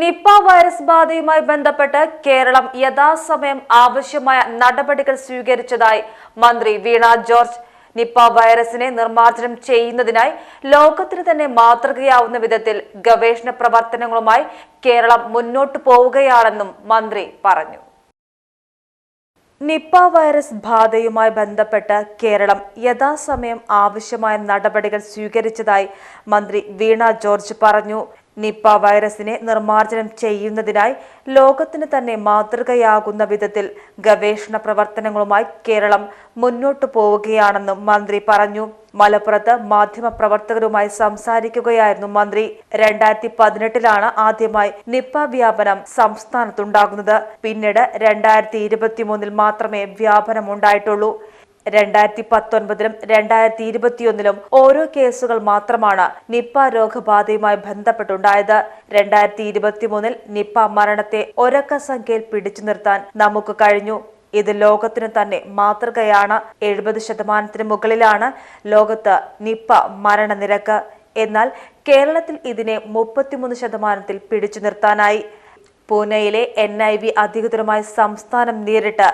Nipah virus ബാധയുമായി ബന്ധപ്പെട്ട് കേരളം യഥാസമയം ആവശ്യമായ നടപടികൾ സ്വീകരിച്ചതായി മന്ത്രി വീണ ജോർജ്. നിപ്പ വൈറസിനെ നിർമ്മാർജനം ചെയ്യുന്നതിനായി ലോകത്തിന് തന്നെ മാതൃകയാവുന്ന വിധത്തിൽ ഗവേഷണ പ്രവർത്തനങ്ങളുമായി കേരളം മുന്നോട്ടു പോവുകയാണെന്നും മന്ത്രി പറഞ്ഞു. നിപ്പ വൈറസ് ബാധയുമായി ബന്ധപ്പെട്ട് കേരളം യഥാസമയം ആവശ്യമായ നടപടികൾ സ്വീകരിച്ചതായി മന്ത്രി വീണ ജോർജ് പറഞ്ഞു. നിപ്പ വൈറസിനെ നിർമ്മാർജനം ചെയ്യുന്നതിനായി ലോകത്തിന് തന്നെ മാതൃകയാകുന്ന വിധത്തിൽ ഗവേഷണ പ്രവർത്തനങ്ങളുമായി കേരളം മുന്നോട്ടു പോവുകയാണെന്നും മന്ത്രി പറഞ്ഞു. മലപ്പുറത്ത് മാധ്യമപ്രവർത്തകരുമായി സംസാരിക്കുകയായിരുന്നു മന്ത്രി. രണ്ടായിരത്തി പതിനെട്ടിലാണ് ആദ്യമായി നിപ്പ വ്യാപനം സംസ്ഥാനത്തുണ്ടാകുന്നത്. പിന്നീട് രണ്ടായിരത്തി ഇരുപത്തിമൂന്നിൽ മാത്രമേ വ്യാപനം ഉണ്ടായിട്ടുള്ളൂ രണ്ടായിരത്തി പത്തൊൻപതിലും രണ്ടായിരത്തി ഇരുപത്തിയൊന്നിലും ഓരോ കേസുകൾ മാത്രമാണ് നിപ്പ രോഗബാധയുമായി ബന്ധപ്പെട്ടുണ്ടായത്. രണ്ടായിരത്തി ഇരുപത്തിമൂന്നിൽ നിപ്പ മരണത്തെ ഒരക്ക സംഖ്യയിൽ പിടിച്ചു നിർത്താൻ നമുക്ക് കഴിഞ്ഞു. ഇത് ലോകത്തിന് തന്നെ മാതൃകയാണ്. എഴുപത് ശതമാനത്തിന് മുകളിലാണ് ലോകത്ത് നിപ്പ മരണനിരക്ക്. എന്നാൽ കേരളത്തിൽ ഇതിനെ മുപ്പത്തിമൂന്ന് ശതമാനത്തിൽ പിടിച്ചു നിർത്താനായി. പൂനെയിലെ എൻ ഐ വി അധികൃതരുമായി സംസ്ഥാനം നേരിട്ട്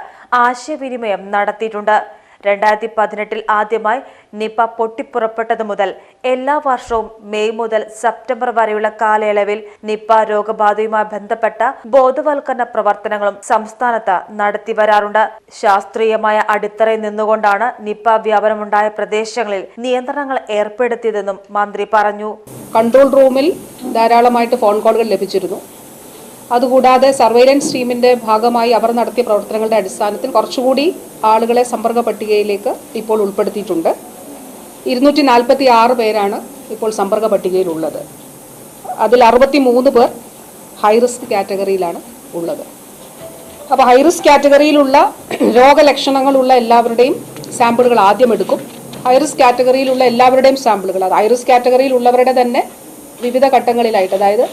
ആശയവിനിമയം നടത്തിയിട്ടുണ്ട്. രണ്ടായിരത്തി പതിനെട്ടിൽ ആദ്യമായി നിപ പൊട്ടിപ്പുറപ്പെട്ടത് മുതൽ എല്ലാ വർഷവും മെയ് മുതൽ സെപ്റ്റംബർ വരെയുള്ള കാലയളവിൽ നിപ രോഗബാധയുമായി ബന്ധപ്പെട്ട ബോധവൽക്കരണ പ്രവർത്തനങ്ങളും സംസ്ഥാനത്ത് നടത്തി വരാറുണ്ട്. ശാസ്ത്രീയമായ അടിത്തറയിൽ നിന്നുകൊണ്ടാണ് നിപ വ്യാപനമുണ്ടായ പ്രദേശങ്ങളിൽ നിയന്ത്രണങ്ങൾ ഏർപ്പെടുത്തിയതെന്നും മന്ത്രി പറഞ്ഞു. കൺട്രോൾ റൂമിൽ ധാരാളമായിട്ട് ഫോൺ കോളുകൾ ലഭിച്ചിരുന്നു. അതുകൂടാതെ സർവൈലൻസ് ടീമിന്റെ ഭാഗമായി അവർ നടത്തിയ പ്രവർത്തനങ്ങളുടെ അടിസ്ഥാനത്തിൽ കുറച്ചുകൂടി ആളുകളെ സമ്പർക്ക പട്ടികയിലേക്ക് ഇപ്പോൾ ഉൾപ്പെടുത്തിയിട്ടുണ്ട്. ഇരുന്നൂറ്റി നാൽപ്പത്തി ആറ് പേരാണ് ഇപ്പോൾ സമ്പർക്ക പട്ടികയിലുള്ളത് അതിൽ അറുപത്തി മൂന്ന് പേർ ഹൈറിസ്ക് കാറ്റഗറിയിലാണ് ഉള്ളത്. അപ്പോൾ ഹൈറിസ്ക് കാറ്റഗറിയിലുള്ള രോഗലക്ഷണങ്ങളുള്ള എല്ലാവരുടെയും സാമ്പിളുകൾ ആദ്യം എടുക്കും. ഹൈറിസ്ക് കാറ്റഗറിയിലുള്ള എല്ലാവരുടെയും സാമ്പിളുകൾ അത് ഹൈറിസ്ക് കാറ്റഗറിയിലുള്ളവരുടെ തന്നെ വിവിധ ഘട്ടങ്ങളിലായിട്ട് അതായത്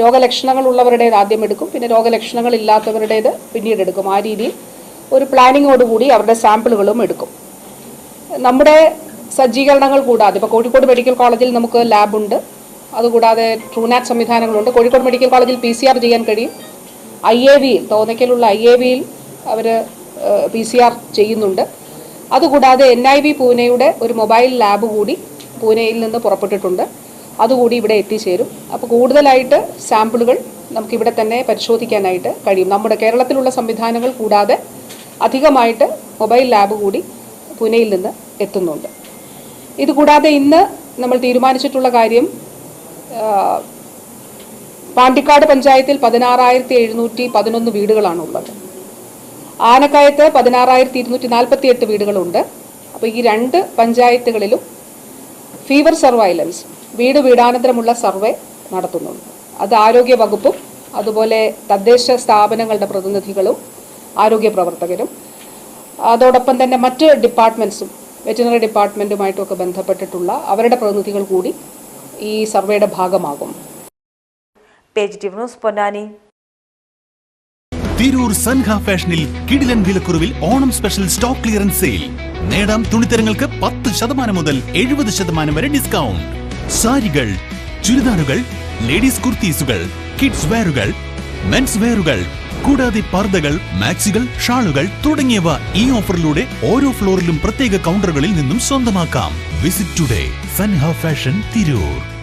രോഗലക്ഷണങ്ങളുള്ളവരുടേത് ആദ്യം എടുക്കും പിന്നെ രോഗലക്ഷണങ്ങളില്ലാത്തവരുടേത് പിന്നീട് എടുക്കും. ആ രീതിയിൽ ഒരു പ്ലാനിങ്ങോടുകൂടി അവരുടെ സാമ്പിളുകളും എടുക്കും. നമ്മുടെ സജ്ജീകരണങ്ങൾ കൂടാതെ ഇപ്പോൾ കോഴിക്കോട് മെഡിക്കൽ കോളേജിൽ നമുക്ക് ലാബുണ്ട് അതുകൂടാതെ ട്രൂനാറ്റ് സംവിധാനങ്ങളുണ്ട്. കോഴിക്കോട് മെഡിക്കൽ കോളേജിൽ പി സി ആർ ചെയ്യാൻ കഴിയും. ഐ എ വിയിൽ തോന്നയ്ക്കലുള്ള ഐ എ വിയിൽ അവർ പി സി ആർ ചെയ്യുന്നുണ്ട്. അതുകൂടാതെ എൻ ഐ വി പൂനെയുടെ ഒരു മൊബൈൽ ലാബ് കൂടി പൂനെയിൽ നിന്ന് പുറപ്പെട്ടിട്ടുണ്ട്. അതുകൂടി ഇവിടെ എത്തിച്ചേരും. അപ്പോൾ കൂടുതലായിട്ട് സാമ്പിളുകൾ നമുക്കിവിടെ തന്നെ പരിശോധിക്കാനായിട്ട് കഴിയും. നമ്മുടെ കേരളത്തിലുള്ള സംവിധാനങ്ങൾ കൂടാതെ അധികമായിട്ട് മൊബൈൽ ലാബ് കൂടി പൂനെയിൽ നിന്ന് എത്തുന്നുണ്ട്. ഇതുകൂടാതെ ഇന്ന് നമ്മൾ തീരുമാനിച്ചിട്ടുള്ള കാര്യം പാണ്ടിക്കാട് പഞ്ചായത്തിൽ പതിനാറായിരത്തി എഴുന്നൂറ്റി പതിനൊന്ന് വീടുകളാണുള്ളത്. ആനക്കയത്ത് പതിനാറായിരത്തി ഇരുന്നൂറ്റി നാൽപ്പത്തി എട്ട് വീടുകളുണ്ട്. അപ്പോൾ ഈ രണ്ട് പഞ്ചായത്തുകളിലും ഫീവർ സർവൈലൻസ് വീട് വീടാനന്തരമുള്ള സർവേ നടത്തുന്നുണ്ട്. അത് ആരോഗ്യ വകുപ്പും അതുപോലെ തദ്ദേശ സ്ഥാപനങ്ങളുടെ പ്രതിനിധികളും ആരോഗ്യ പ്രവർത്തകരും അതോടൊപ്പം തന്നെ മറ്റ് ഡിപ്പാർട്ട്മെന്റ്സും വെറ്റിനറി ഡിപ്പാർട്ട്മെന്റുമായിട്ടുമൊക്കെ ബന്ധപ്പെട്ടിട്ടുള്ള അവരുടെ പ്രതിനിധികൾ കൂടി ഈ സർവേയുടെ ഭാഗമാകും. പൊന്നാനി. തിരൂർ സൻഹ ഫാഷനിൽ കിടിലൻ വിലക്കുറവിൽ Onam special stock clearance sale. നേടാം തുണിത്തരങ്ങൾക്ക് പത്ത് ശതമാനം മുതൽ എഴുപത് ശതമാനം വരെ ഡിസ്കൗണ്ട്. സാരികൾ ചുരിദാറുകൾ ലേഡീസ് കുർത്തീസുകൾ കിഡ്സ് വെയറുകൾ മെൻസ് വെയറുകൾ കൂടാതെ പർദ്ദകൾ മാക്സികൾ ഷാളുകൾ തുടങ്ങിയവ ഈ ഓഫറിലൂടെ ഓരോ ഫ്ലോറിലും പ്രത്യേക കൗണ്ടറുകളിൽ നിന്നും സ്വന്തമാക്കാം. Visit today Sanha fashion Tirur